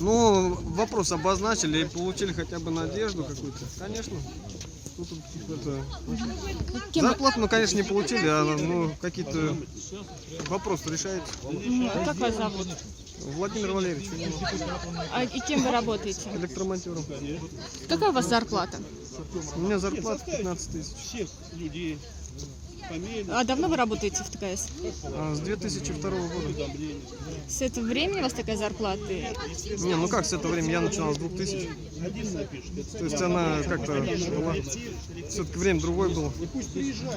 Ну, вопрос обозначили и получили хотя бы надежду какую-то. Конечно. Тут это, зарплату мы, конечно, не получили, а ну, какие-то вопросы решает Мгм. как вас зовут? Владимир Валерьевич, А, и кем вы работаете? электромонтером. Какая у вас зарплата? У меня зарплата 15 тысяч. всех людей А давно вы работаете в ТКС? А, с 2002 года. С этого времени у вас такая зарплата? Не, ну как с этого времени? Я начинал с 2000. То есть она как-то была... Все-таки время другое было.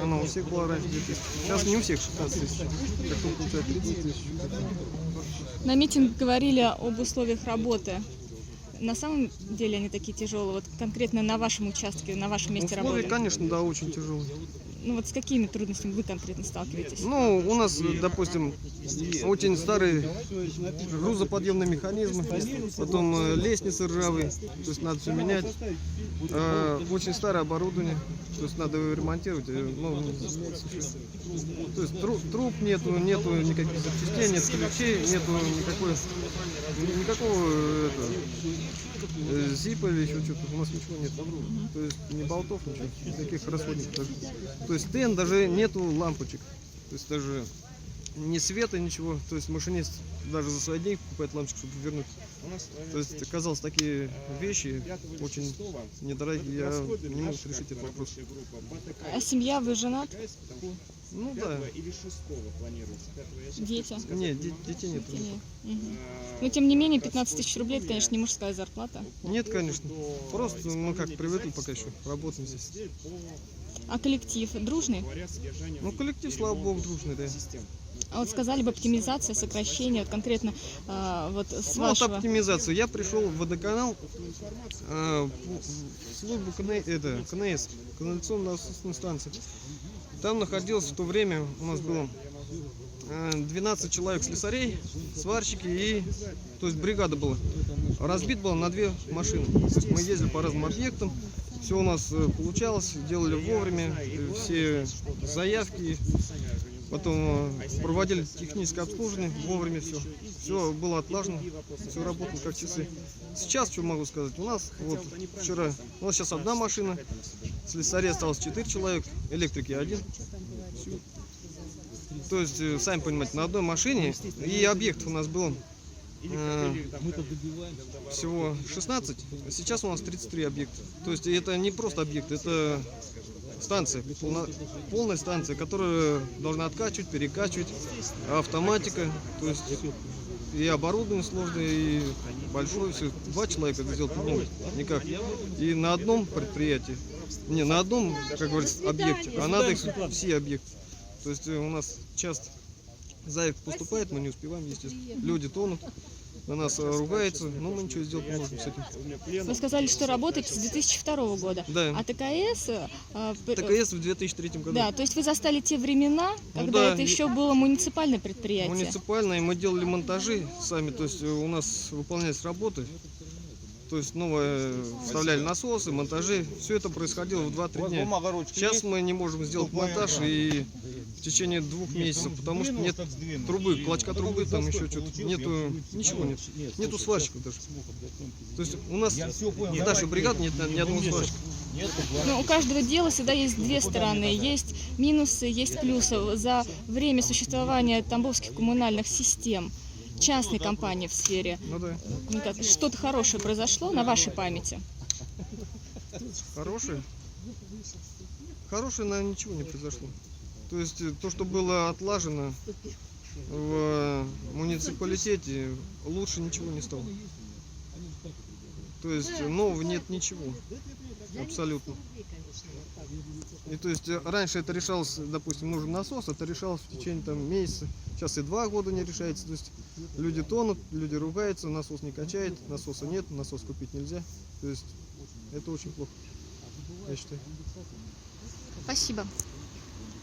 Она у всех была раньше 2000. Сейчас не у всех 16 тысяч. Как он получает 30 тысяч. На митинг говорили об условиях работы. На самом деле они такие тяжелые, вот конкретно на вашем участке, на вашем месте Условия, работы. конечно, да, очень тяжелые. Ну вот с какими трудностями вы конкретно сталкиваетесь? Ну, у нас, допустим, очень старые грузоподъемные механизмы, потом э, лестницы ржавые, то есть надо все менять. Э, Очень старое оборудование, то есть надо его ремонтировать. э, ну, то есть тру- труб нету, нету никаких запчастей, нет ключей, нету никакой, никакого э, это, зипа или еще что-то. У нас ничего нет. То есть ни болтов, ничего, никаких расходников. То есть стенд даже нету лампочек. То есть даже ни света, ничего. То есть машинист даже за свои деньги покупает лампочку, чтобы вернуть. То есть, казалось, такие вещи очень недорогие. Я не могу решить этот вопрос. А семья, вы женат? Ну да. или шестого планируется. Дети? Нет, де- детей нет. Семья. Мгм. Но тем не менее 15 тысяч рублей, это, конечно, не мужская зарплата. Нет, конечно. Просто, ну как, привыкли пока еще. Работаем здесь. А коллектив дружный? Ну, коллектив, слава богу, дружный, да. А вот сказали бы оптимизация, сокращение, вот конкретно а, вот с Ну, вот вашего... оптимизацию. Я пришел в водоканал, э, в службу КН, это, КНС, канализационная насосная станция. Там находилось в то время, у нас было э, 12 человек слесарей, сварщики и, то есть бригада была. Разбит было на две машины. То есть мы ездили по разным объектам, все у нас э, получалось, делали вовремя, э, все заявки, потом э, проводили техническое обслуживание, вовремя все. Все было отлажено, все работало как часы. Сейчас что могу сказать? У нас вот вчера, у нас сейчас одна машина, слесарей осталось 4 человек, электрики один. Всё. То есть, э, сами понимаете, на одной машине и объектов у нас было э, всего 16, а сейчас у нас 33 объекта. То есть это не просто объект, это станция, полна- полная станция, которая должна откачивать, перекачивать, автоматика, то есть и оборудование сложное, и большое все. Два человека это сделать не могут, никак. И на одном предприятии, не на одном, как говорится, объекте, а надо их все объекты. То есть у нас часто заявок поступает, мы не успеваем, естественно. Люди тонут, на нас э, ругаются, но мы ничего сделать не можем с этим. Вы сказали, что работаете с 2002 года. Да. А ТКС... п- ТКС в 2003 году. Да, то есть вы застали те времена, Ну когда да, это и- еще было муниципальное предприятие. Муниципальные, мы делали монтажи сами, то есть э, у нас выполнялись работы. То есть новые вставляли насосы, монтажи. Все это происходило в 2-3 дня. Сейчас мы не можем сделать монтаж и в течение двух месяцев, потому что нет трубы, клочка трубы, там еще что-то. Нету, ничего нет. Нету сварщиков даже. То есть у нас в нашей бригаде нет ни одного сварщика. Ну, у каждого дела всегда есть две стороны. Есть минусы, есть плюсы. За время существования тамбовских коммунальных систем, частной компании в сфере, Ну да. что-то хорошее произошло на вашей памяти? Хорошее? Хорошее, наверное, ничего не произошло. То есть э, то, что было отлажено в муниципалитете, лучше ничего не стало. То есть нового нет ничего. Абсолютно. И то есть э, раньше это решалось, допустим, нужен насос, это решалось в течение там месяца. Сейчас и два года не решается. То есть люди тонут, люди ругаются, насос не качает, насоса нет, насос купить нельзя. То есть это очень плохо, я считаю. Спасибо.